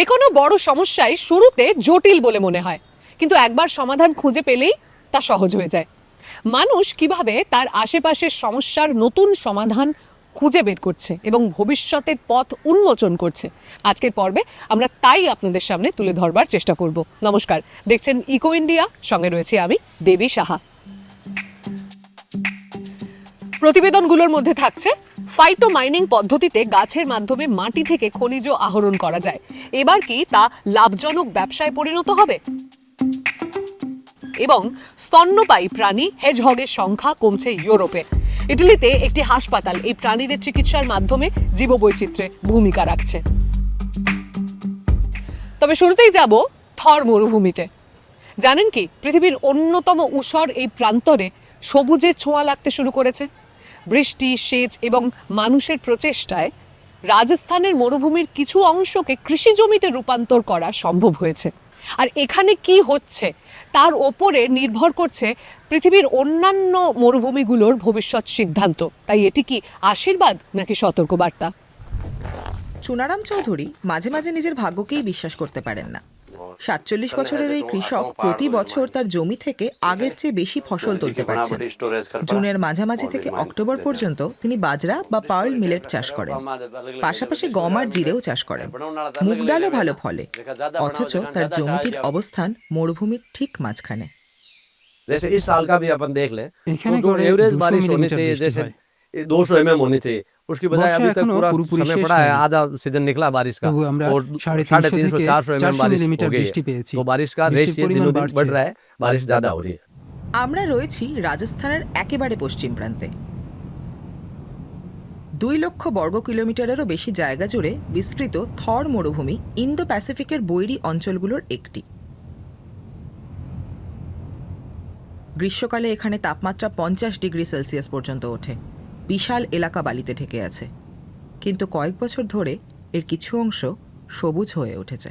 যে কোনো বড় সমস্যাই শুরুতে জটিল বলে মনে হয়। কিন্তু একবার সমাধান খুঁজে পেলেই তা সহজ হয়ে যায়। মানুষ কীভাবে তার আশেপাশের সমস্যার নতুন সমাধান খুঁজে বের করছে এবং ভবিষ্যতের পথ উন্মোচন করছে? আজকের পর্বে আমরা তাই আপনাদের সামনে তুলে ধরবার চেষ্টা করব। নমস্কার, দেখছেন ইকো ইন্ডিয়া, সঙ্গে রয়েছে আমি দেবী সাহা। প্রতিবেদনগুলোর মধ্যে থাকছে ফাইটো মাইনিং পদ্ধতিতে গাছের মাধ্যমে মাটি থেকে খনিজ আহরণ করা যায়। এবার কি তা লাভজনক ব্যবসায় পরিণত হবে? এবং স্তন্যপায়ী প্রাণী হেজহগের সংখ্যা কমছে ইউরোপে। ইটালিতে একটি হাসপাতাল এই প্রাণীদের চিকিৎসার মাধ্যমে জীববৈচিত্র্যে ভূমিকা রাখছে। তবে শুরুতেই যাব থর মরুভূমিতে। জানেন কি, পৃথিবীর অন্যতম ঊষর এই প্রান্তরে সবুজের ছোঁয়া লাগতে শুরু করেছে। বৃষ্টি, সেচ এবং মানুষের প্রচেষ্টায় রাজস্থানের মরুভূমির কিছু অংশকে কৃষি জমিতে রূপান্তর করা সম্ভব হয়েছে। আর এখানে কি হচ্ছে, তার ওপরে নির্ভর করছে পৃথিবীর অন্যান্য মরুভূমিগুলোর ভবিষ্যৎ সিদ্ধান্ত। তাই এটি কি আশীর্বাদ নাকি সতর্কবার্তা? চুনারাম চৌধুরী মাঝে মাঝে নিজের ভাগ্যকেই বিশ্বাস করতে পারেন না। সাতচল্লিশ বছরের এই কৃষক প্রতি বছর তার জমি থেকে আগের চেয়ে বেশি ফসল তুলতে পারছেন জুনের মাঝামাঝি থেকে অক্টোবর পর্যন্ত তিনি বাজরা বা পার্ল মিলেট চাষ করেন পাশাপাশি গম আর জিরেও চাষ করেন মুগ ডালও ভালো ফলে অথচ তার জমিটির অবস্থান মরুভূমির ঠিক মাঝখানে जैसे इस साल का भी अपन देख लें এখানে तो গড়ে एवरेज 200 बारिश होनी মিলিমিটার चाहिए বৃষ্টি जैसे হয়। दो सौ एम होनी चाहिए उसकी बजाय वर्षा अभी तक एखोनो पूरा পুরোপুরি समय শেষ पड़ा है হয়নি। आधा सीजन निकला बारिश का তবু আমরা और সাড়ে साढ़े তিনশো तीन सौ থেকে चार सौ एम চারশো बारिश মিলিমিটার हो गई বৃষ্টি है পেয়েছি तो बारिश का বৃষ্টির रेशियो পরিমাণ दिनों दिन বাড়ছে। बढ़ रहा है बारिश ज्यादा हो रही है আমরা রয়েছি রাজস্থানের একেবারে পশ্চিম প্রান্তে দুই লক্ষ বর্গ কিলোমিটারেরও বেশি জায়গা জুড়ে বিস্তৃত থর মরুভূমি ইন্দো প্যাসিফিকের বৈরী অঞ্চলগুলোর একটি গ্রীষ্মকালে এখানে তাপমাত্রা পঞ্চাশ ডিগ্রি সেলসিয়াস পর্যন্ত ওঠে বিশাল এলাকা বালিতে ঢেকে আছে। কিন্তু কয়েক বছর ধরে এর কিছু অংশ সবুজ হয়ে উঠেছে।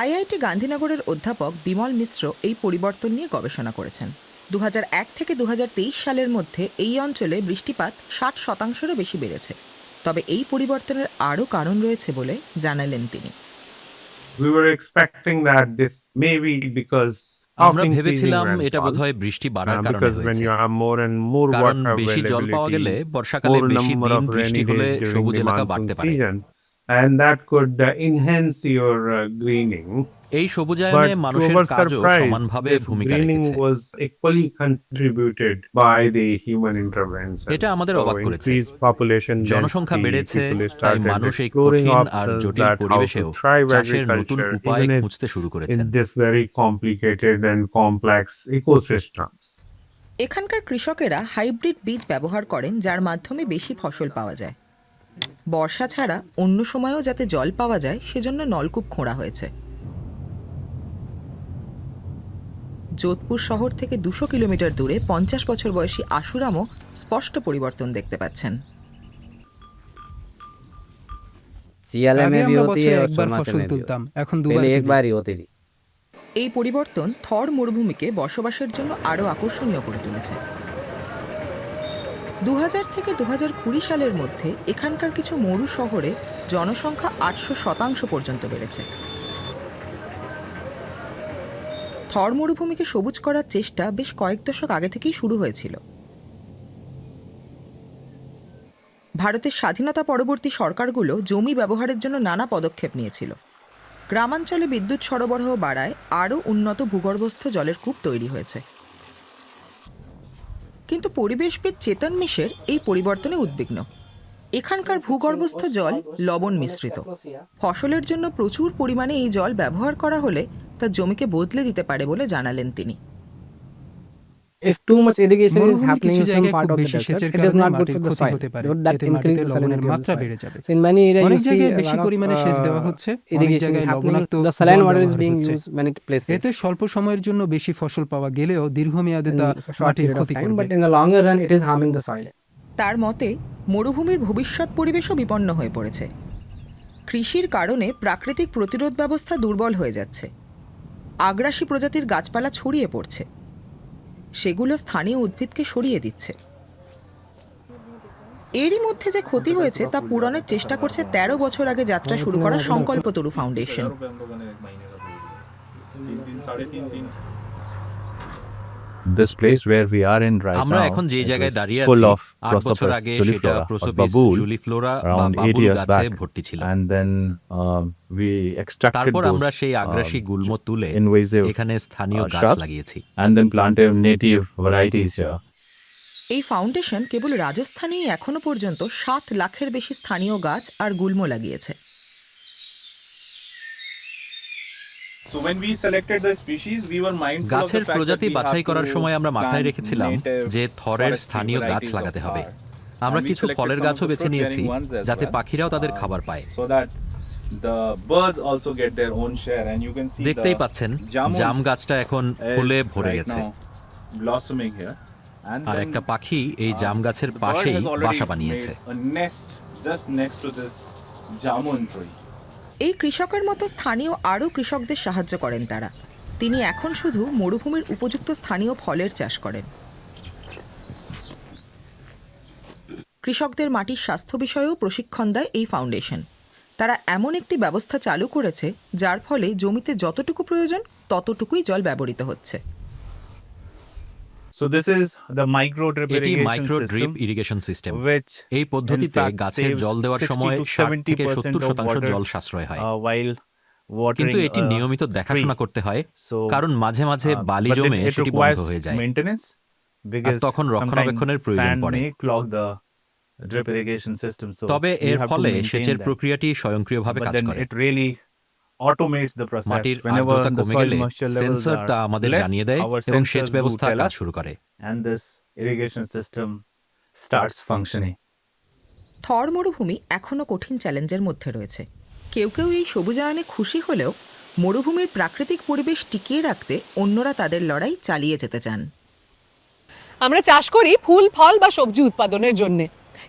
আইআইটি গান্ধীনগরের অধ্যাপক বিমল মিশ্র এই পরিবর্তন নিয়ে গবেষণা করেছেন। দু হাজার এক থেকে দু হাজার তেইশ সালের মধ্যে এই অঞ্চলে বৃষ্টিপাত ষাট শতাংশেরও বেশি বেড়েছে। তবে এই পরিবর্তনের আরও কারণ রয়েছে বলে জানালেন তিনি। We were expecting that this may be because আমরা ভেবেছিলাম এটা. বোধহয় বৃষ্টি Uh, বাড়ার কারণে হয়েছে কারণ বেশি জল পাওয়া গেলে বর্ষাকালে বেশি দিন বৃষ্টি হলে সবুজ এলাকা বাড়তে পারে and that could uh, enhance your uh, greening. এই সবুজায়নে মানুষের কাজও সমানভাবে ভূমিকা রেখেছে। এটা আমাদের অবাক করেছে। জনসংখ্যা বেড়েছে তাই মানুষ এই কঠিন আর জটিল পরিবেশেও চাষের নতুন উপায় খুঁজতে শুরু করেছে এখানকার কৃষকেরা হাইব্রিড বীজ ব্যবহার করেন যার মাধ্যমে বেশি ফসল পাওয়া যায়। বর্ষা ছাড়া অন্য সময়েও যাতে জল পাওয়া যায় সেজন্য নলকূপ খোঁড়া হয়েছে। যোধপুর শহর থেকে দুশো কিলোমিটার দূরে পঞ্চাশ বছর বয়সী আশুরামও স্পষ্ট পরিবর্তন দেখতে পাচ্ছেন सियाले আগে में भी আমরা होती বছরে है और একবার सोलमा ফসল में भी তুলতাম होती এখন है। দুবার पहले एक তুলি। बार ही होती थी এই পরিবর্তন থর মরুভূমিকে বসবাসের জন্য আরও আকর্ষণীয় করে তুলেছে দু থেকে দু কুড়ি সালের মধ্যে এখানকার কিছু মরু শহরে জনসংখ্যা আটশো শতাংশ পর্যন্ত বেড়েছে থর মরুভূমিকে সবুজ করার চেষ্টা বেশ কয়েক দশক আগে থেকেই শুরু হয়েছিল। ভারতের স্বাধীনতা পরবর্তী সরকারগুলো জমি ব্যবহারের জন্য নানা পদক্ষেপ নিয়েছিল। গ্রামাঞ্চলে বিদ্যুৎ সরবরাহ বাড়ায় আরও উন্নত ভূগর্ভস্থ জলের কূপ তৈরি হয়েছে। কিন্তু পরিবেশবিদ চেতন মিশের এই পরিবর্তনে উদ্বিগ্ন। এখানকার ভূগর্ভস্থ জল লবণ মিশ্রিত। ফসলের জন্য প্রচুর পরিমাণে এই জল ব্যবহার করা হলে তা জমিকে বদলে দিতে পারে বলে জানালেন তিনি। ফসল পাওয়া গেলেও দীর্ঘমেয়াদে তার মতে মরুভূমির ভবিষ্যৎ পরিবেশও বিপন্ন হয়ে পড়েছে। কৃষির কারণে প্রাকৃতিক প্রতিরোধ ব্যবস্থা দুর্বল হয়ে যাচ্ছে। আগ্রাসী প্রজাতির গাছপালা ছড়িয়ে পড়ছে। সেগুলো স্থানীয় উদ্ভিদকে সরিয়ে দিচ্ছে। এরই মধ্যে যে ক্ষতি হয়েছে তা পূরণের চেষ্টা করছে তেরো বছর আগে যাত্রা শুরু করা Sankalptaru foundation. This place where we are in right আমরা now, এখন যে জায়গায় দাঁড়িয়ে full of Prosopis আগে সেটা juliflora জুলিফ্লোরা বা around eight Babul years back. ভর্তি ছিল and then um, we extracted তারপর those আমরা সেই আগ্রাসী um, গুল্ম তুলে invasive এখানে স্থানীয় uh, গাছ shrubs লাগিয়েছি and then planted native varieties here. এই ফাউন্ডেশন কেবল রাজস্থানেই এখনও পর্যন্ত সাত লাখের বেশি স্থানীয় গাছ আর গুল্ম লাগিয়েছে So when we selected the species, we were mindful of the গাছের প্রজাতি বাছাই করার সময় আমরা মাথায় রেখেছিলাম যে থরের স্থানীয় গাছ লাগাতে হবে। আমরা কিছু ফলের গাছও বেছে নিয়েছি যাতে পাখিরাও তাদের খাবার পায়। দেখতেই পাচ্ছেন জাম গাছটা এখন ফুলে ভরে গেছে। আর একটা পাখি এই জাম গাছের পাশেই বাসা বানিয়েছে। এই কৃষকের মতো স্থানীয় আরও কৃষকদের সাহায্য করেন তারা। তিনি এখন শুধু মরুভূমির উপযুক্ত স্থানীয় ফলের চাষ করেন। কৃষকদের মাটির স্বাস্থ্য বিষয়েও প্রশিক্ষণ দেয় এই ফাউন্ডেশন। তারা এমন একটি ব্যবস্থা চালু করেছে, যার ফলে জমিতে যতটুকু প্রয়োজন ততটুকুই জল ব্যবহৃত হচ্ছে। So this is the micro drip এটি irrigation micro drip irrigation system which এই পদ্ধতিতে in fact গাছের saves জল দেওয়ার 60 সময় to ষাট থেকে 70% সত্তর of শতাংশ water, জল সাশ্রয় হয় uh, while watering কিন্তু এটি a নিয়মিত দেখাশোনা. করতে হয় So, কারণ মাঝে মাঝে uh, বালি but then জমে it সেটি বন্ধ requires হয়ে যায় maintenance because তখন sometimes প্রয়োজন sand পড়ে। may clog the drip irrigation system. So তবে we এর have to ফলে maintain সেচের that. প্রক্রিয়াটি স্বয়ংক্রিয়ভাবে But কাজ then করে it really automates the process. মাটির Whenever আর্দ্রতা the কমে soil গেলে moisture levels সেন্সর are আমাদের less, জানিয়ে দেয় our এবং সেচ sensors do ব্যবস্থা tell কাজ us, শুরু করে and this irrigation system starts functioning. থর মরুভূমি এখনও কঠিন চ্যালেঞ্জের মধ্যে রয়েছে কেউ কেউ এই সবুজায়নে খুশি হলেও মরুভূমির প্রাকৃতিক পরিবেশ টিকিয়ে রাখতে অন্যরা তাদের লড়াই চালিয়ে যেতে চান আমরা চাষ করি ফুল ফল বা সবজি উৎপাদনের জন্য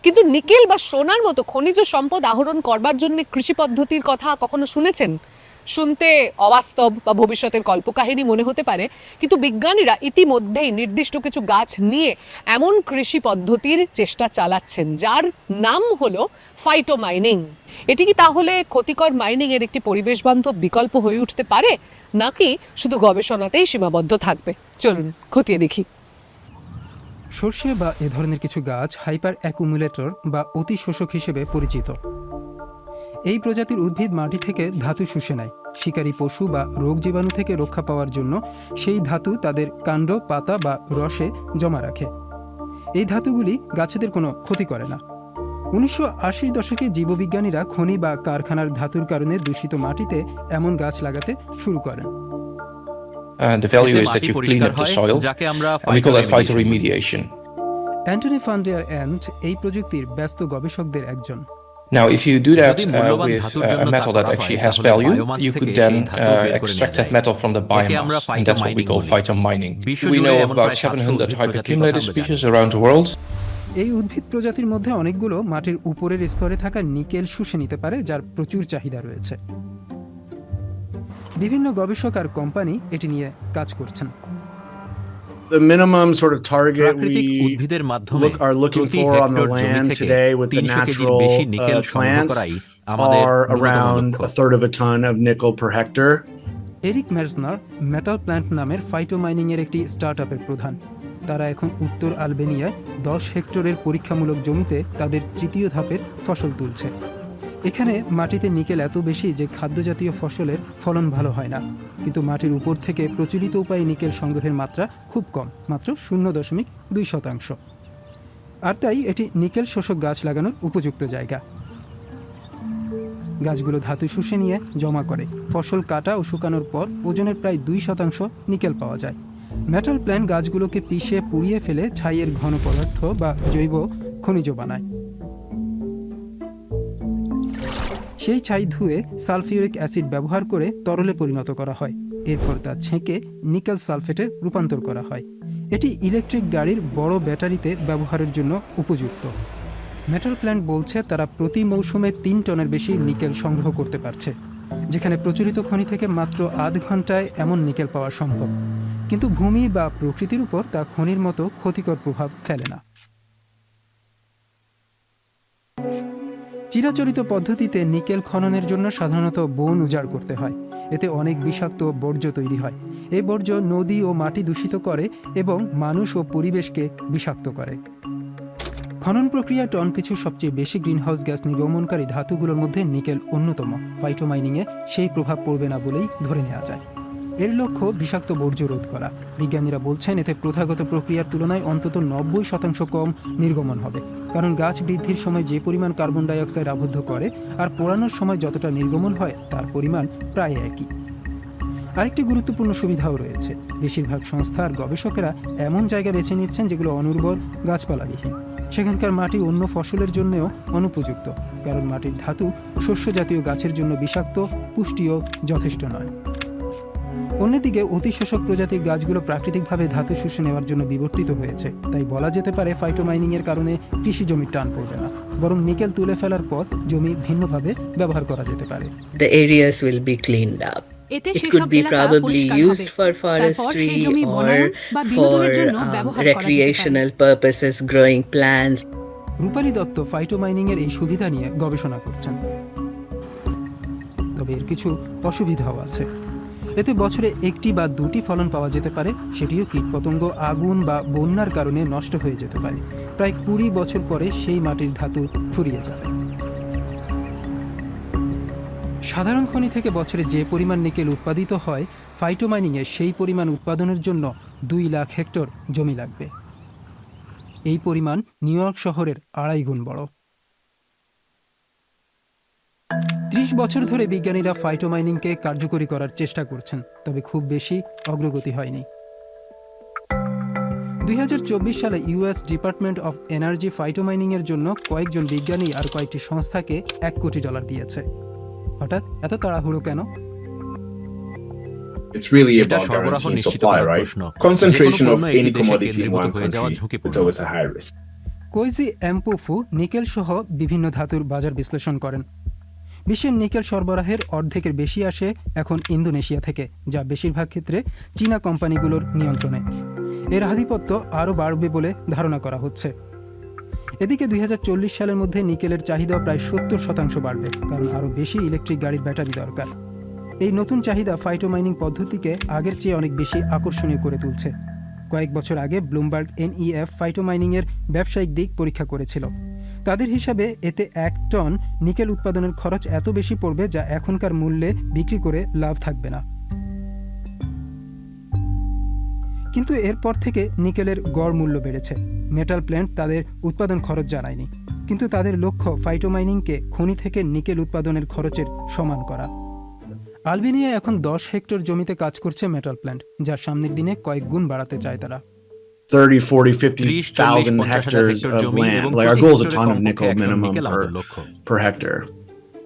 কিন্তু নিকেল বা সোনার মতো খনিজ সম্পদ আহরণ করবার জন্য কৃষি পদ্ধতির কথা কখনো শুনেছেন শুনতে অবাস্তব বা ভবিষ্যতের কল্পকাহিনী মনে হতে পারে, কিন্তু বিজ্ঞানীরা ইতিমধ্যেই নির্দিষ্ট কিছু গাছ নিয়ে এমন কৃষি পদ্ধতির চেষ্টা চালাচ্ছেন, যার নাম হলো ফাইটো মাইনিং এটি কি তাহলে ক্ষতিকর মাইনিং এর একটি পরিবেশ বান্ধব বিকল্প হয়ে উঠতে পারে, নাকি শুধু গবেষণাতেই সীমাবদ্ধ থাকবে? চলুন খতিয়ে দেখি। সর্ষে বা এ ধরনের কিছু গাছ হাইপার অ্যাকুমুলেটর বা অতি শোষক হিসেবে পরিচিত। এই প্রজাতির উদ্ভিদ মাটি থেকে ধাতু শুষে নেয়। শিকারী পশু বা রোগ জীবাণু থেকে রক্ষা পাওয়ার জন্য সেই ধাতু তাদের কাণ্ড পাতা বা রসে জমা রাখে। এই ধাতুগুলি গাছেদের কোনো ক্ষতি করে না। উনিশশো আশির দশকে জীববিজ্ঞানীরা খনি বা কারখানার ধাতুর কারণে দূষিত মাটিতে এমন গাছ লাগাতে শুরু করেন। Uh, the value is that you clean up the soil, and we call that phytoremediation. Antony ফান্ডিয়ার and এই প্রযুক্তির ব্যস্ত গবেষকদের একজন। Now, if you do that uh, with uh, a metal that actually has value, you could then uh, extract that metal from the biomass, and that's what we call phytomining. We know of about 700 700 hyperaccumulated species around the world. এই উদ্ভিদ প্রজাতির মধ্যে অনেকগুলো মাটির উপরের স্তরে থাকা nickel শুষে নিতে পারে যার প্রচুর চাহিদা রয়েছে বিভিন্ন গবেষক আর কোম্পানি এটি নিয়ে কাজ করছেন The minimum sort of target প্রাকৃতিক we উদ্ভিদের মাধ্যমে look, are looking for on the hectare land today with the natural uh, plants are around a third of a ton of nickel per hectare. Eric Matzner metal plant নামের phytomining এর একটি স্টার্টআপের প্রধান তারা এখন উত্তর আলবেনিয়ায় দশ হেক্টরের পরীক্ষামূলক জমিতে তাদের তৃতীয় ধাপের ফসল তুলছে এখানে মাটিতে নিকেল এত বেশি যে খাদ্যজাতীয় ফসলের ফলন ভালো হয় না। কিন্তু মাটির উপর থেকে প্রচলিত উপায়ে নিকেল সংগ্রহের মাত্রা খুব কম, মাত্র শূন্য দশমিক দুই শতাংশ। আর তাই এটি নিকেল শোষক গাছ লাগানোর উপযুক্ত জায়গা। গাছগুলো ধাতু শুষে নিয়ে জমা করে। ফসল কাটা ও শুকানোর পর ওজনের প্রায় দুই শতাংশ নিকেল পাওয়া যায়। মেটাল প্ল্যান্ট গাছগুলোকে পিষে, পুড়িয়ে ফেলে ছাইয়ের ঘন পদার্থ বা জৈব খনিজ বানায়। সেই ছাই ধুয়ে সালফিউরিক অ্যাসিড ব্যবহার করে তরলে পরিণত করা হয়। এরপর তা ছেঁকে নিকেল সালফেটে রূপান্তর করা হয়। এটি ইলেকট্রিক গাড়ির বড় ব্যাটারিতে ব্যবহারের জন্য উপযুক্ত। মেটাল প্ল্যান্ট বলছে তারা প্রতি মৌসুমে তিন টনের বেশি নিকেল সংগ্রহ করতে পারছে, যেখানে প্রচলিত খনি থেকে মাত্র আধ ঘন্টায় এমন নিকেল পাওয়া সম্ভব। কিন্তু ভূমি বা প্রকৃতির উপর তা খনির মতো ক্ষতিকর প্রভাব ফেলে না। চিরাচরিত পদ্ধতিতে নিকেল খননের জন্য সাধারণত বন উজাড় করতে হয়। এতে অনেক বিষাক্ত বর্জ্য তৈরি হয়। এই বর্জ্য নদী ও মাটি দূষিত করে এবং মানুষ ও পরিবেশকে বিষাক্ত করে। খনন প্রক্রিয়া টন পিছু সবচেয়ে বেশি গ্রিনহাউস গ্যাস নির্গমনকারী ধাতুগুলোর মধ্যে নিকেল অন্যতম। ফাইটোমাইনিংয়ে সেই প্রভাব পড়বে না বলেই ধরে নেওয়া যায়। এর লক্ষ্য বিষাক্ত বর্জ্য রোধ করা। বিজ্ঞানীরা বলছেন, এতে প্রথাগত প্রক্রিয়ার তুলনায় অন্তত নব্বই শতাংশ কম নির্গমন হবে। কারণ গাছ বৃদ্ধির সময় যে পরিমাণ কার্বন ডাই অক্সাইড আবদ্ধ করে আর পোড়ানোর সময় যতটা নির্গমন হয়, তার পরিমাণ প্রায় একই। আরেকটি গুরুত্বপূর্ণ সুবিধাও রয়েছে। বেশিরভাগ সংস্থা আর গবেষকেরা এমন জায়গা বেছে নিচ্ছেন যেগুলো অনুর্বর, গাছপালাবিহীন। সেখানকার মাটি অন্য ফসলের জন্যও অনুপযুক্ত, কারণ মাটির ধাতু শস্য জাতীয় গাছের জন্য বিষাক্ত, পুষ্টিও যথেষ্ট নয়। অন্যদিকে অতি শোষক প্রজাতির গাছগুলো প্রাকৃতিকভাবে ধাতু শুষে নেওয়ার জন্য বিবর্তিত হয়েছে। তাই বলা যেতে পারে ফাইটোমাইনিং এর কারণে কৃষি জমির টান পড়বে না। বরং নিকেল তুলে ফেলার পর জমি ভিন্নভাবে ব্যবহার করা যেতে পারে। The areas will be cleaned up. এতে It সেসব could be এলাকা probably পরিষ্কার used হবে। for তারপর সেই forestry জমি or বনায়ন বা for বিনোদনের জন্য um, ব্যবহার করা যেতে পারে। recreational purposes, growing plants. রূপালী দত্ত ফাইটোমাইনিং এর এই সুবিধা নিয়ে গবেষণা করছেন। তবে এর কিছু অসুবিধাও আছে। এতে বছরে একটি বা দুটি ফলন পাওয়া যেতে পারে, সেটিও কীটপতঙ্গ, আগুন বা বন্যার কারণে নষ্ট হয়ে যেতে পারে। প্রায় কুড়ি বছর পরে সেই মাটির ধাতু ফুরিয়ে যাবে। সাধারণ খনি থেকে বছরে যে পরিমাণ নিকেল উৎপাদিত হয় ফাইটোমাইনিংয়ে সেই পরিমাণ উৎপাদনের জন্য দুই লাখ হেক্টর জমি লাগবে। এই পরিমাণ নিউ ইয়র্ক শহরের আড়াই গুণ বড়। ত্রিশ বছর ধরে বিজ্ঞানীরা ফাইটোমাইনিংকে কার্যকরী করার চেষ্টা করছেন তবে খুব বেশি অগ্রগতি হয়নি। দুই হাজার চব্বিশ সালে US department of energy phytomining এর জন্য কয়েকজন বিজ্ঞানী আর কয়েকটি সংস্থাকে এক কোটি ডলার দিয়েছে। হঠাৎ এত তাড়াহুড়ো কেন? It's really about guaranteeing supply, right? Concentration of any commodity in one country is always a high risk. কোইজি এমপুফু নিকেল সহ বিভিন্ন ধাতুর বাজার বিশ্লেষণ করেন। বিশ্বের নিকেল সরবরাহের অর্ধেকের বেশি আসে এখন ইন্দোনেশিয়া থেকে, যা বেশিরভাগ ক্ষেত্রে চীনা কোম্পানিগুলোর নিয়ন্ত্রণে। এর আধিপত্য আরও বাড়বে বলে ধারণা করা হচ্ছে। এদিকে দুই হাজার চল্লিশ সালের মধ্যে নিকেলের চাহিদা প্রায় সত্তর শতাংশ বাড়বে, কারণ আরও বেশি ইলেকট্রিক গাড়ির ব্যাটারি দরকার। এই নতুন চাহিদা ফাইটোমাইনিং পদ্ধতিকে আগের চেয়ে অনেক বেশি আকর্ষণীয় করে তুলছে। কয়েক বছর আগে ব্লুমবার্গ এনইএফ ফাইটোমাইনিংয়ের ব্যবসায়িক দিক পরীক্ষা করেছিল। তাদের হিসাবে এতে এক টন নিকেল উৎপাদনের খরচ এত বেশি পড়বে যা এখনকার মূল্যে বিক্রি করে লাভ থাকবে না। কিন্তু এরপর থেকে নিকেলের গড় মূল্য বেড়েছে। মেটাল প্ল্যান্ট তাদের উৎপাদন খরচ জানায়নি। কিন্তু তাদের লক্ষ্য ফাইটোমাইনিংকে খনি থেকে নিকেল উৎপাদনের খরচের সমান করা। আলবেনিয়া এখন দশ হেক্টর জমিতে কাজ করছে মেটাল প্ল্যান্ট যা সামনের দিনে কয়েক গুণ বাড়াতে চায় তারা। 30, 40, 50,000 চল্লিশ পঞ্চাশ হাজার hectares of land. Like our goal is a ton of nickel minimum nickel per, per hectare.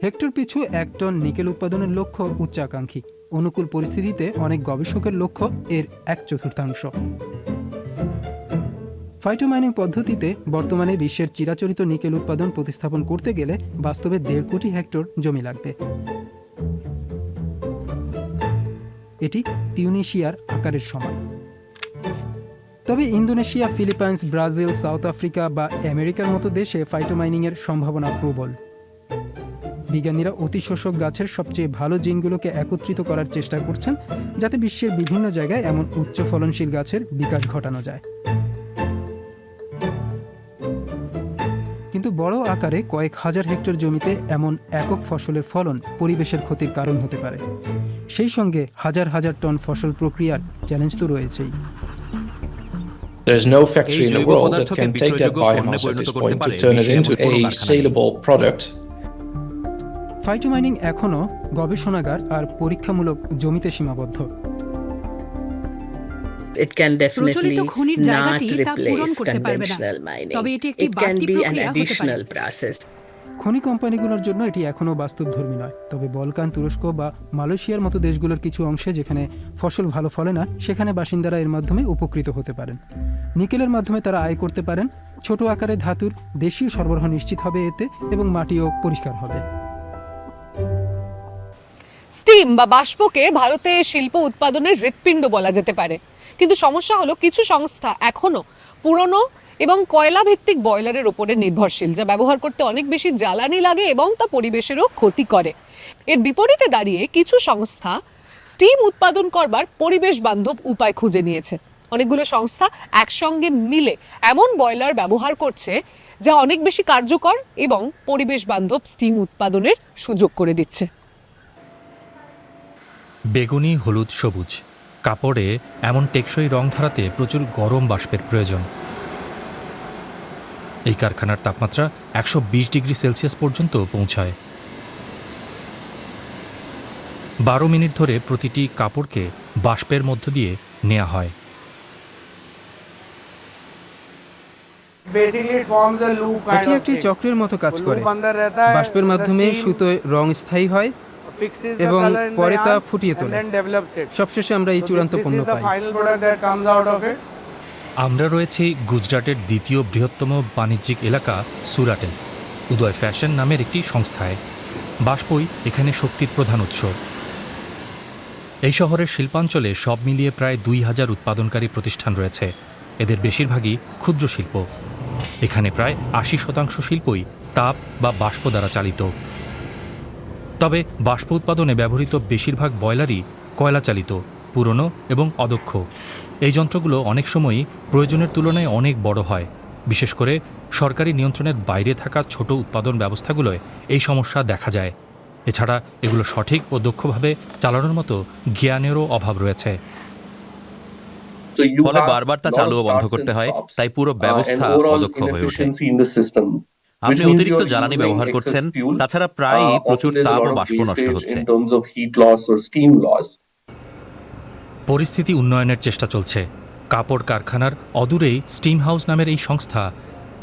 Hectare পিছু এক টন নিকেল উৎপাদনের লক্ষ্য উচ্চাকাঙ্ক্ষী। অনুকূল পরিস্থিতিতে অনেক গবেষকের লক্ষ্য এর এক চতুর্থাংশ। ফাইটোমাইনিং পদ্ধতিতে বর্তমানে বিশ্বের চিরাচরিত নিকেল উৎপাদন প্রতিস্থাপন করতে গেলে বাস্তবে দেড় কোটি হেক্টর জমি লাগবে। এটি তিউনিশিয়ার আকারের সমান। তবে Indonesia, Philippines, Brazil, South Africa বা আমেরিকার মতো দেশে ফাইটোমাইনিংয়ের সম্ভাবনা প্রবল। বিজ্ঞানীরা অতি শোষক গাছের সবচেয়ে ভালো জিনগুলোকে একত্রিত করার চেষ্টা করছেন, যাতে বিশ্বের বিভিন্ন জায়গায় এমন উচ্চ ফলনশীল গাছের বিকাশ ঘটানো যায়। কিন্তু বড় আকারে কয়েক হাজার হেক্টর জমিতে এমন একক ফসলের ফলন পরিবেশের ক্ষতির কারণ হতে পারে। সেই সঙ্গে হাজার হাজার টন ফসল প্রক্রিয়ার চ্যালেঞ্জ তো রয়েছেই। There's no factory in the জৈব world that পদার্থকে can take that বিক্রয়যোগ্য পণ্যে biomass at পরিণত this করতে point to পারে turn it বিশ্বের into এমন কোনো a কারখানা নেই। saleable product. ফাইটোমাইনিং এখনও গবেষণাগার আর পরীক্ষামূলক জমিতে সীমাবদ্ধ It can definitely প্রচলিত খনির not জায়গাটি তা পূরণ replace করতে পারবে না। conventional mining. তবে এটি একটি It can বাড়তি be an প্রক্রিয়া হতে পারে। additional process. খনি কোম্পানিগুলোর জন্য এটি এখনও বাস্তবধর্মী নয়। তবে বলকান, তুরস্ক বা মালয়েশিয়ার মতো দেশগুলোর কিছু অংশে যেখানে ফসল ভালো ফলে না, সেখানে বাসিন্দারা এর মাধ্যমে উপকৃত হতে পারেন। নিকেলের মাধ্যমে তারা আয় করতে পারেন। ছোট আকারে ধাতুর দেশীয় সরবরাহ নিশ্চিত হবে এতে এবং মাটিও পরিষ্কার হবে। স্টিম বা বাষ্পকে ভারতে শিল্প উৎপাদনের হৃৎপিণ্ড বলা যেতে পারে। কিন্তু সমস্যা হলো কিছু সংস্থা এখনও পুরনো এবং কয়লা ভিত্তিক বয়লারের ওপরে নির্ভরশীল, যা ব্যবহার করতে অনেক বেশি জ্বালানি লাগে এবং তা পরিবেশেরও ক্ষতি করে। এর বিপরীতে দাঁড়িয়ে কিছু সংস্থা স্টিম উৎপাদন করবার পরিবেশ বান্ধব উপায় খুঁজে নিয়েছে। অনেকগুলো সংস্থা একসঙ্গে মিলে এমন বয়লার ব্যবহার করছে, যা অনেক বেশি কার্যকর এবং পরিবেশ বান্ধব স্টিম উৎপাদনের সুযোগ করে দিচ্ছে। বেগুনি, হলুদ, সবুজ। কাপড়ে এমন টেকসই রং ধরাতে প্রচুর গরম বাষ্পের প্রয়োজন। এই কারখানার তাপমাত্রা একশো ডিগ্রি সেলসিয়াস পর্যন্ত পৌঁছায়। বারো মিনিট ধরে প্রতিটি কাপড়কে বাষ্পের মধ্য দিয়ে নেওয়া হয়। এটি একটি চক্রের মতো কাজ করে। বাষ্পের মাধ্যমে সুতোয় রং স্থায়ী হয় এবং পরে তা ফুটিয়ে তোলে। সবশেষে আমরা এই চূড়ান্ত পণ্য পাই। আমরা রয়েছি গুজরাটের দ্বিতীয় বৃহত্তম বাণিজ্যিক এলাকা সুরাটে, উদয় ফ্যাশন নামের একটি সংস্থায়। বাষ্পই এখানে শক্তির প্রধান উৎস। এই শহরের শিল্পাঞ্চলে সব মিলিয়ে প্রায় দুই হাজার উৎপাদনকারী প্রতিষ্ঠান রয়েছে। এদের বেশিরভাগই ক্ষুদ্র শিল্প। এখানে প্রায় আশি শতাংশ শিল্পই তাপ বা বাষ্প দ্বারা চালিত। তবে বাষ্প উৎপাদনে ব্যবহৃত বেশিরভাগ বয়লারই কয়লা চালিত, পুরনো এবং অদক্ষ। এই যন্ত্রগুলো অনেক সময়ই প্রয়োজনের তুলনায় অনেক বড় হয়। বিশেষ করে সরকারি নিয়ন্ত্রণের বাইরে থাকা ছোট উৎপাদন ব্যবস্থাগুলোয় এই সমস্যা দেখা যায়। এছাড়া এগুলো সঠিক ও দক্ষভাবে চালানোর মতো জ্ঞানেরও অভাব রয়েছে। ফলে বারবার তা চালু ও বন্ধ করতে হয় তাই পুরো ব্যবস্থা অদক্ষ হয়ে ওঠে। আপনি অতিরিক্ত জ্বালানি ব্যবহার করছেন তাছাড়া প্রায়ই প্রচুর তাপ ও বাষ্প নষ্ট হচ্ছে। পরিস্থিতি উন্নয়নের চেষ্টা চলছে। কাপড় কারখানার অদূরেই স্টিম হাউস নামের এই সংস্থা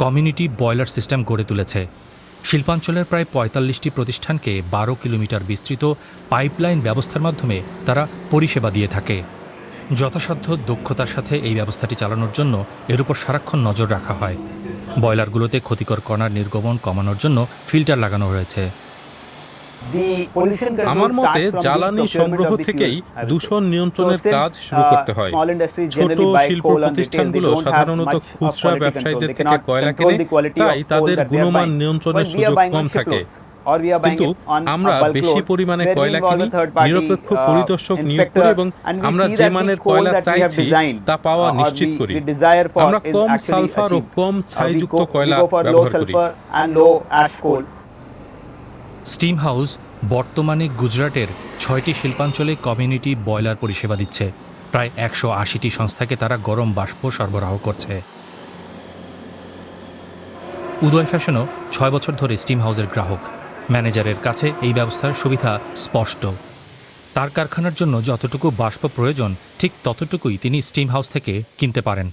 কমিউনিটি বয়লার সিস্টেম গড়ে তুলেছে। শিল্পাঞ্চলের প্রায় পঁয়তাল্লিশটি প্রতিষ্ঠানকে বারো কিলোমিটার বিস্তৃত পাইপলাইন ব্যবস্থার মাধ্যমে তারা পরিষেবা দিয়ে থাকে। যথাসাধ্য দক্ষতার সাথে এই ব্যবস্থাটি চালানোর জন্য এর উপর সারাক্ষণ নজর রাখা হয়। বয়লারগুলোতে ক্ষতিকর কণার নির্গমন কমানোর জন্য ফিল্টার লাগানো হয়েছে। আমার মতে জ্বালানি সংগ্রহ থেকেই দূষণ নিয়ন্ত্রণের কাজ শুরু করতে হয়। ছোট শিল্প প্রতিষ্ঠানগুলো সাধারণত খুচরা ব্যবসায়ীদের থেকে কয়লা কেনে তাই তাদের গুণমান নিয়ন্ত্রণের সুযোগ কম থাকে। কিন্তু আমরা বেশি পরিমাণে কয়লা কিনি নিরপেক্ষ পরিদর্শক নিয়োগ করি এবং আমরা যে মানের কয়লা চাইছি তা পাওয়া নিশ্চিত করি। আমরা কম সালফার ও কম ছাইযুক্ত কয়লা ব্যবহার করি। স্টিম হাউস বর্তমানে গুজরাটের ছয়টি শিল্পাঞ্চলে কমিউনিটি বয়লার পরিষেবা দিচ্ছে। প্রায় একশো আশিটি সংস্থাকে তারা গরম বাষ্প সরবরাহ করছে। উদয় ফ্যাশনও ছয় বছর ধরে স্টিম হাউসের গ্রাহক। ম্যানেজারের কাছে এই ব্যবস্থার সুবিধা স্পষ্ট। তার কারখানার জন্য যতটুকু বাষ্প প্রয়োজন, ঠিক ততটুকুই তিনি স্টিম হাউস থেকে কিনতে পারেন।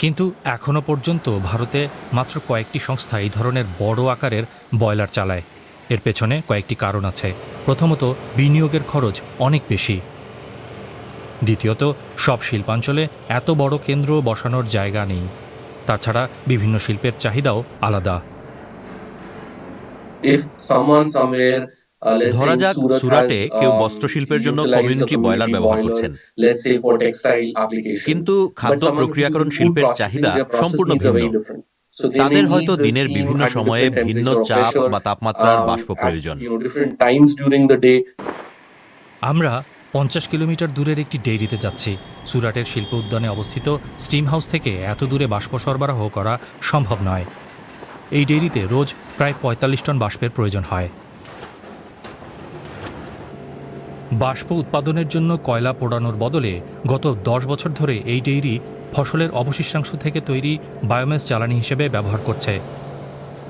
কিন্তু এখনও পর্যন্ত ভারতে মাত্র কয়েকটি সংস্থা এই ধরনের বড় আকারের বয়লার চালায়। এর পেছনে কয়েকটি কারণ আছে। প্রথমত, বিনিয়োগের খরচ অনেক বেশি। দ্বিতীয়ত, সব শিল্পাঞ্চলে এত বড় কেন্দ্র বসানোর জায়গা নেই। তাছাড়া বিভিন্ন শিল্পের চাহিদাও আলাদা। ধরা যাক সুরাটে কেউ বস্ত্রশিল্পের জন্য কমিউনিটি বয়লার ব্যবহার করছেন। কিন্তু খাদ্য প্রক্রিয়াকরণ শিল্পের চাহিদা সম্পূর্ণ ভিন্ন। তাদের হয়তো দিনের বিভিন্ন সময়ে ভিন্ন চাপ বা তাপমাত্রার বাষ্প প্রয়োজন। আমরা পঞ্চাশ কিলোমিটার দূরের একটি ডেইরিতে যাচ্ছি। সুরাটের শিল্প উদ্যানে অবস্থিত স্টিম হাউস থেকে এত দূরে বাষ্প সরবরাহ করা সম্ভব নয়। এই ডেইরিতে রোজ প্রায় পঁয়তাল্লিশ টন বাষ্পের প্রয়োজন হয়। বাষ্প উৎপাদনের জন্য কয়লা পোড়ানোর বদলে গত দশ বছর ধরে এই ডেইরি ফসলের অবশিষ্টাংশ থেকে তৈরি বায়োম্যাস জ্বালানি হিসেবে ব্যবহার করছে।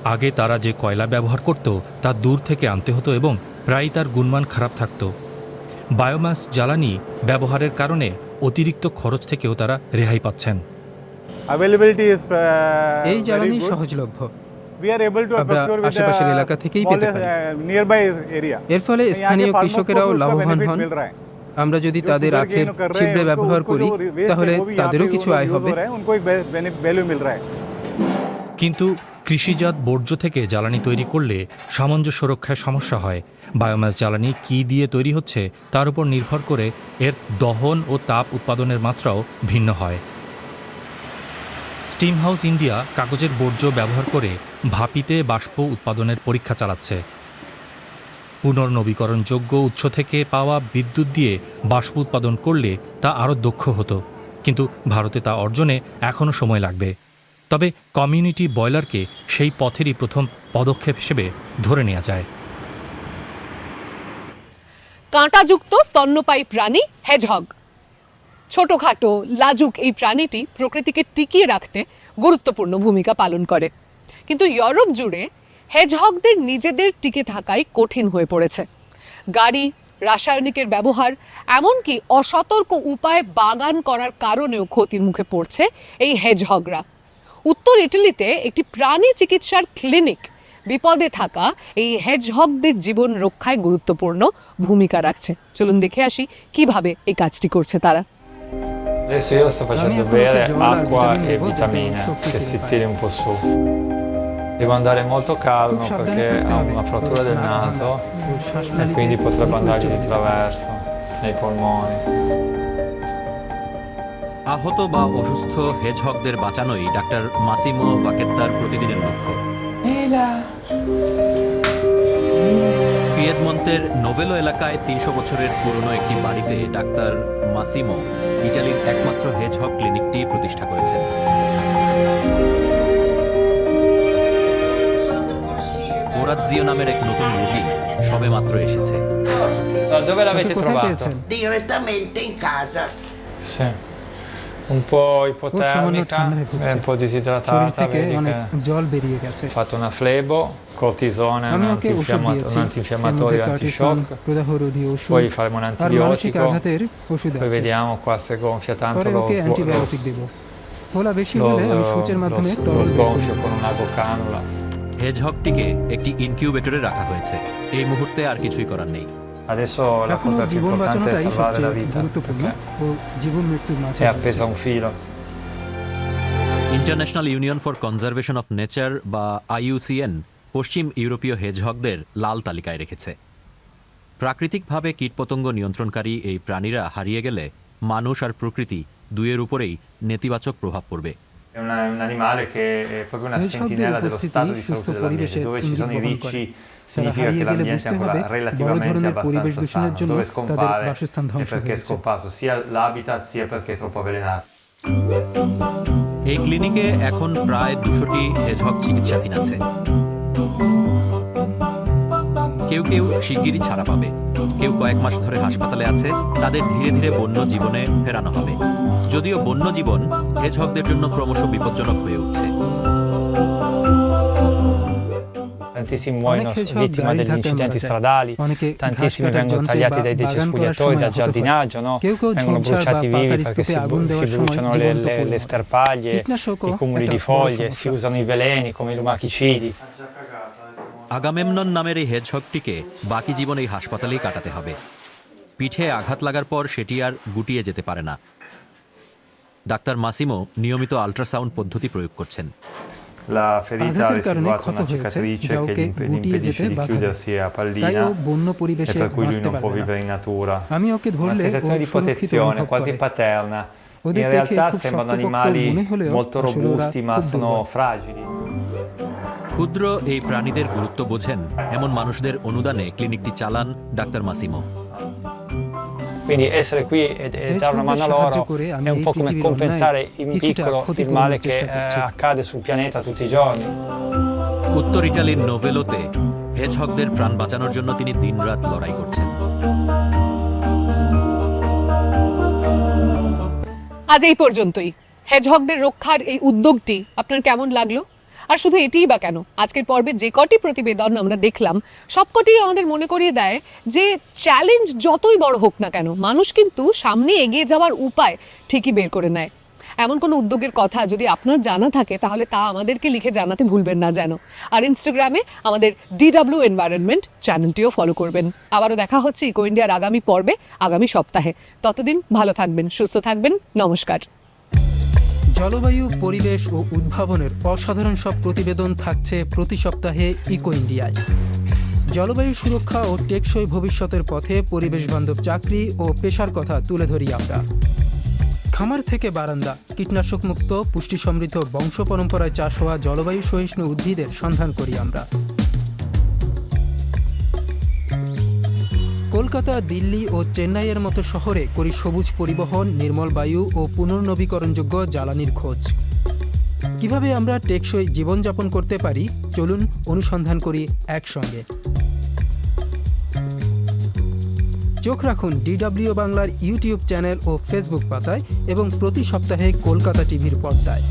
আগে তারা যে কয়লা ব্যবহার করত তা দূর থেকে আনতে হতো এবং প্রায়ই তার গুণমান খারাপ থাকত। বায়োমাস জ্বালানি ব্যবহারের কারণে অতিরিক্ত খরচ থেকেও তারা রেহাই পাচ্ছেন। এই জ্বালানি সহজলভ্য। আমরা আশেপাশের এলাকা থেকেই পেতে পারি। এর ফলে স্থানীয় কৃষকেরাও লাভবান হন। আমরা যদি তাদের আখের ছিবড়ে ব্যবহার করি তাহলে তাদেরও কিছু আয় হবে। কিন্তু কৃষিজাত বর্জ্য থেকে জ্বালানি তৈরি করলে সামঞ্জস্য রক্ষায় সমস্যা হয়। বায়োমাস জ্বালানি কি দিয়ে তৈরি হচ্ছে তার উপর নির্ভর করে এর দহন ও তাপ উৎপাদনের মাত্রাও ভিন্ন হয়। স্টিম হাউস ইন্ডিয়া কাগজের বর্জ্য ব্যবহার করে ভাপিতে বাষ্প উৎপাদনের পরীক্ষা চালাচ্ছে। পুনর্নবীকরণযোগ্য উৎস থেকে পাওয়া বিদ্যুৎ দিয়ে বাষ্প উৎপাদন করলে তা আরও দক্ষ হতো। কিন্তু ভারতে তা অর্জনে এখনও সময় লাগবে। তবে কমিউনিটি বয়লারকে সেই পথেরই প্রথম পদক্ষেপ হিসেবে ধরে নেওয়া যায়। কাঁটাযুক্ত স্তন্যপায়ী প্রাণী হেজহগ ছোটখাটো, লাজুক এই প্রাণীটি প্রকৃতিকে টিকিয়ে রাখতে গুরুত্বপূর্ণ ভূমিকা পালন করে। কিন্তু ইউরোপ জুড়ে হেজহগদের নিজেদের টিকে থাকাই কঠিন হয়ে পড়েছে। গাড়ি, রাসায়নিকের ব্যবহার, এমনকি অসতর্ক উপায়ে বাগান করার কারণেও ক্ষতির মুখে পড়ছে এই হেজহগরা উত্তর ইটালিতে একটি প্রাণী চিকিৎসার ক্লিনিক বিপদে থাকা এই হেজহগদের জীবন রক্ষায় গুরুত্বপূর্ণ ভূমিকা রাখছে। চলুন দেখে আসি কীভাবে এই কাজটি করছে তারা। Adesso io sto facendo bere acqua e vitamine che si tiri un po' su. Devo andare molto calmo perché ha una frattura del naso e quindi potrebbe andargli di traverso nei polmoni. আহত বা অসুস্থ হেজহগদের বাঁচানোই doctor Massimo ভাকেত্তার প্রতিদিনের লক্ষ্য পিয়েদমন্তের নোভেলো এলাকায় তিনশো বছরের পুরনো একটি বাড়িতে ডাক্তার মাসিমো ইটালির একমাত্র হেজহগ ক্লিনিকটি প্রতিষ্ঠা করেছেন ওরাজ্জিও নামের এক নতুন রোগী সবে মাত্র এসেছে Dove l'avete trovato? Direttamente in casa. Sì. Un po' ipotermica, è un po' disidratata, vedi জল বেরিয়ে গেছে ha fatto una flebo, cortisone, un, antinfiamma- un antinfiammatorio antishock, প্রদাহরোধী ওষুধ poi faremo un আর মানসিক antibiotico, আঘাতের ওষুধ poi আছে vediamo qua se gonfia tanto পরে lo, okay svo- lo, antibiotic দেব ফোলা বেশি lo, হলে আমি lo, সূচের lo, মাধ্যমে lo তরল বের sgonfio করব। con una canula. হেজহগটিকে একটি ইনকিউবেটরে রাখা হয়েছে এই মুহূর্তে আর কিছুই করার নেই Adesso la cosa più importante è salvare la vita, perché è appesa un filo. International union for conservation of nature বা আইইউসিএন পশ্চিম ইউরোপীয় হেজহগদের লাল তালিকায় রেখেছে প্রাকৃতিকভাবে কীটপতঙ্গ নিয়ন্ত্রণকারী এই প্রাণীরা হারিয়ে গেলে মানুষ আর প্রকৃতি দুইয়ের উপরেই নেতিবাচক প্রভাব পড়বে È un, animale che è proprio una sentinella dello stato di salute dell'ambiente. Dove ci sono i ricci significa che l'ambiente ancora relativamente abbastanza sano. Dove scompare è perché è scomparso sia l'habitat sia perché è troppo avvelenato. এই ক্লিনিকে এখন প্রায় দুশোটি হেজহগ চিকিৎসাধীন আছে কেউ কেউ শিগগিরই ছাড়া পাবে কেউ কয়েক মাস ধরে হাসপাতালে আছে তাদের ধীরে ধীরে বন্য জীবনে ফেরানো হবে যদিও বন্য জীবন হেজহগদের জন্য ক্রমশ বিপজ্জনক হয়ে উঠছে Tantissimi muoiono গাড়ির degli incidenti stradali, tantissimi vengono tagliati dai decespugliatori, dal giardinaggio, no? vengono bruciati vivi perché si, si bruciano le, le- le sterpaglie, i cumuli di foglie, si usano i veleni come i lumachicidi. Agamemnon নামের এই হেজহগটিকে বাকি জীবন এই হাসপাতালেই কাটাতে হবে পিঠে আঘাত লাগার পর সেটি আর গুটিয়ে যেতে পারে না ডাক্তার মাসিমো নিয়মিত আল্ট্রাসাউন্ড পদ্ধতি প্রয়োগ করছেন La ferita ha residuato una cicatrice che gli impedisce di chiudersi a pallina e per cui lui non può vivere in natura. Una sensazione di protezione quasi paterna. In realtà sembrano animali মনে molto robusti ma sono fragili. ক্ষুদ্র এই প্রাণীদের গুরুত্ব বোঝেন এমন মানুষদের অনুদানে ক্লিনিকটি চালান doctor Massimo Quindi essere qui e, e dare una mano a loro è un po' come compensare in piccolo il male che eh, accade sul pianeta tutti i giorni. উত্তর ইটালির নোভেলোতে হেজহগদের প্রাণ বাঁচানোর জন্য তিনি দিনরাত লড়াই করছেন আজ এই পর্যন্তই হেজহগদের রক্ষার এই উদ্যোগটি আপনার কেমন লাগল আর শুধু এটিই বা কেন? আজকের পর্বে যে কটি প্রতিবেদন আমরা দেখলাম সবকটি আমাদের মনে করিয়ে দেয় যে চ্যালেঞ্জ যতই বড় হোক না কেন, মানুষ কিন্তু সামনে এগিয়ে যাওয়ার উপায় ঠিকই বের করে নেয়। এমন কোনো উদ্যোগের কথা যদি আপনার জানা থাকে, তাহলে তা আমাদেরকে লিখে জানাতে ভুলবেন না যেন। আর ইনস্টাগ্রামে আমাদের ডিডাব্লিউ এনভায়রনমেন্ট চ্যানেলটিও ফলো করবেন। আবারও দেখা হচ্ছে ইকো ইন্ডিয়ার আগামী পর্বে, আগামী সপ্তাহে। ততদিন ভালো থাকবেন, সুস্থ থাকবেন, নমস্কার। জলবায়ু, পরিবেশ ও উদ্ভাবনের অসাধারণ সব প্রতিবেদন থাকছে প্রতি সপ্তাহে ইকো ইন্ডিয়ায়। জলবায়ু সুরক্ষা ও টেকসই ভবিষ্যতের পথে পরিবেশ বান্ধব চাকরি ও পেশার কথা তুলে ধরি আমরা। খামার থেকে বারান্দা, কীটনাশক মুক্ত, পুষ্টি সমৃদ্ধ বংশ পরম্পরায় চাষ হওয়া জলবায়ু সহিষ্ণু উদ্ভিদের সন্ধান করি আমরা। কলকাতা, দিল্লি ও চেন্নাইয়ের মতো শহরে করি সবুজ পরিবহন, নির্মল বায়ু ও পুনর্নবীকরণযোগ্য জ্বালানির খোঁজ। কীভাবে আমরা টেকসই জীবনযাপন করতে পারি? চলুন অনুসন্ধান করি একসঙ্গে। চোখ রাখুন ডিডব্লিউ বাংলার ইউটিউব চ্যানেল ও ফেসবুক পাতায় এবং প্রতি সপ্তাহে কলকাতা টিভির পর্দায়।